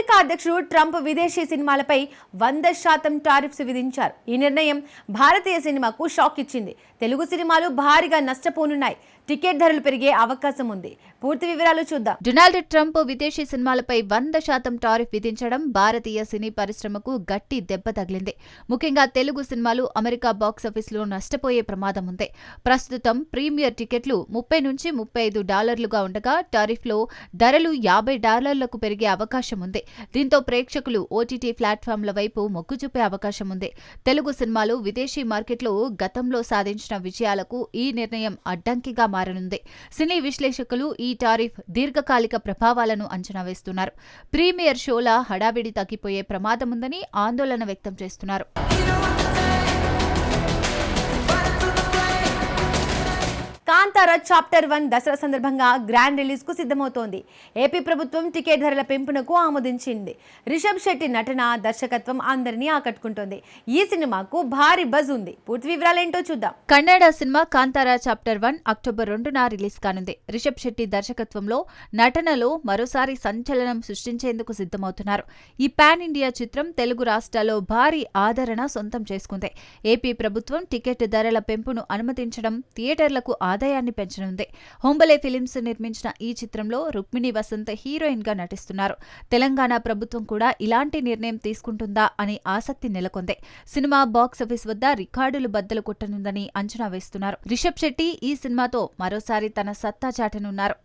America అధ్యక్షుడు Trump విదేశీ సినిమాలపై వంద శాతం టారిఫ్స్ విధించారు. ఈ నిర్ణయం భారతీయ సినిమాకు షాక్ ఇచ్చింది. తెలుగు సినిమాలు భారీగా నష్టపోనున్నాయి. టికెట్ ధరలు పెరిగే అవకాశం ఉంది. పూర్తి వివరాలు చూద్దాం. డొనాల్డ్ ట్రంప్ విదేశీ సినిమాలపై వంద శాతం టారిఫ్ విధించడం భారతీయ సినీ పరిశ్రమకు గట్టి దెబ్బ తగిలింది. ముఖ్యంగా తెలుగు సినిమాలు అమెరికా బాక్సాఫీస్లో నష్టపోయే ప్రమాదం ఉంది. ప్రస్తుతం ప్రీమియర్ టికెట్లు ముప్పై నుంచి ముప్పై ఐదు డాలర్లుగా ఉండగా టారిఫ్లో ధరలు యాభై డాలర్లకు పెరిగే అవకాశం ఉంది. దీంతో ప్రేక్షకులు ఓటీటీ ప్లాట్ఫామ్ల వైపు మొగ్గు చూపే అవకాశం ఉంది. తెలుగు సినిమాలు విదేశీ మార్కెట్లో గతంలో సాధించిన విజయాలకు ఈ నిర్ణయం అడ్డంకిగా మారనుంది. సినీ విశ్లేషకులు ఈ టారిఫ్ దీర్ఘకాలిక ప్రభావాలను అంచనా వేస్తున్నారు. ప్రీమియర్ షోల హడావిడి తగ్గిపోయే ప్రమాదముందని ఆందోళన వ్యక్తం చేస్తున్నారు. కాంతార చాప్టర్ వన్ దసరా సందర్భంగా గ్రాండ్ రిలీజ్కు సిద్ధమవుతోంది. ఏపీ ప్రభుత్వం టికెట్ ధరల పెంపునకు ఆమోదించింది. రిషబ్ శెట్టి నటన దర్శకత్వం అందరినీ ఆకట్టుకుంటోంది. ఈ సినిమాకు భారీ బజ్ ఉంది. పూర్తి వివరాలేంటో చూద్దాం. Kannada cinema Kantara chapter one October రెండున రిలీజ్ కానుంది. రిషబ్ శెట్టి దర్శకత్వంలో నటనలో మరోసారి సంచలనం సృష్టించేందుకు సిద్ధమవుతున్నారు. ఈ పాన్ ఇండియా చిత్రం తెలుగు రాష్ట్రాల్లో భారీ ఆదరణ సొంతం చేసుకుంది. ఏపీ ప్రభుత్వం టికెట్ ధరల పెంపును అనుమతించడం థియేటర్లకు ఆదాయం ఆదాయాన్ని పెంచనుంది. హోంబలే ఫిలిమ్స్ నిర్మించిన ఈ చిత్రంలో రుక్మిణి వసంత్ హీరోయిన్గా నటిస్తున్నారు. తెలంగాణ ప్రభుత్వం కూడా ఇలాంటి నిర్ణయం తీసుకుంటుందా అని ఆసక్తి నెలకొంది. సినిమా బాక్సాఫీస్ వద్ద రికార్డులు బద్దలు కొట్టనుందని అంచనా వేస్తున్నారు. రిషబ్ శెట్టి ఈ సినిమాతో మరోసారి తన సత్తా చాటనున్నారు.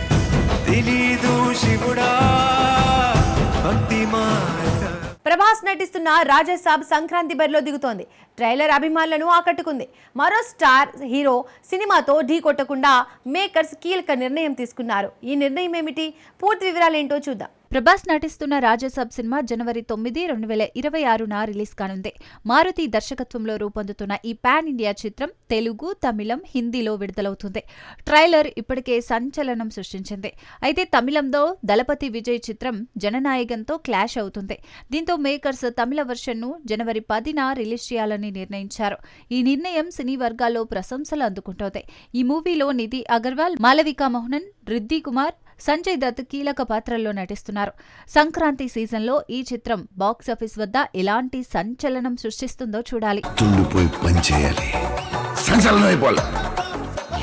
ప్రభాస్ నటిస్తున్న రాజసాబ్ సంక్రాంతి బరిలో దిగుతోంది. ట్రైలర్ అభిమానులను ఆకట్టుకుంది. మరో స్టార్ హీరో సినిమాతో ఢీ కొట్టకుండా మేకర్స్ కీలక నిర్ణయం తీసుకున్నారు. ఈ నిర్ణయం ఏమిటి? పూర్తి వివరాలు ఏంటో చూద్దాం. ప్రభాస్ నటిస్తున్న రాజసాబ్ సినిమా జనవరి తొమ్మిది రెండు వేల ఇరవై ఆరున రిలీజ్ కానుంది. మారుతి దర్శకత్వంలో రూపొందుతున్న ఈ పాన్ ఇండియా చిత్రం తెలుగు తమిళం హిందీలో విడుదలవుతుంది. ట్రైలర్ ఇప్పటికే సంచలనం సృష్టించింది. అయితే తమిళంలో దళపతి విజయ్ చిత్రం జననాయకంతో క్లాష్ అవుతుంది. దీంతో మేకర్స్ తమిళ వర్షన్ను జనవరి పదిన రిలీజ్ చేయాలని నిర్ణయించారు. ఈ నిర్ణయం సినీ వర్గాల్లో ప్రశంసలు అందుకుంటోంది. ఈ మూవీలో నిధి అగర్వాల్ మాలవికా మోహనన్ రిద్ది కుమార్ సంజయ్ దత్ కీలక పాత్రల్లో నటిస్తున్నారు. సంక్రాంతి సీజన్లో ఈ చిత్రం బాక్సాఫీస్ వద్ద ఎలాంటి సంచలనం సృష్టిస్తుందో చూడాలి.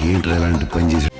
ఏంట్రా ఇలాంటి పని చేసి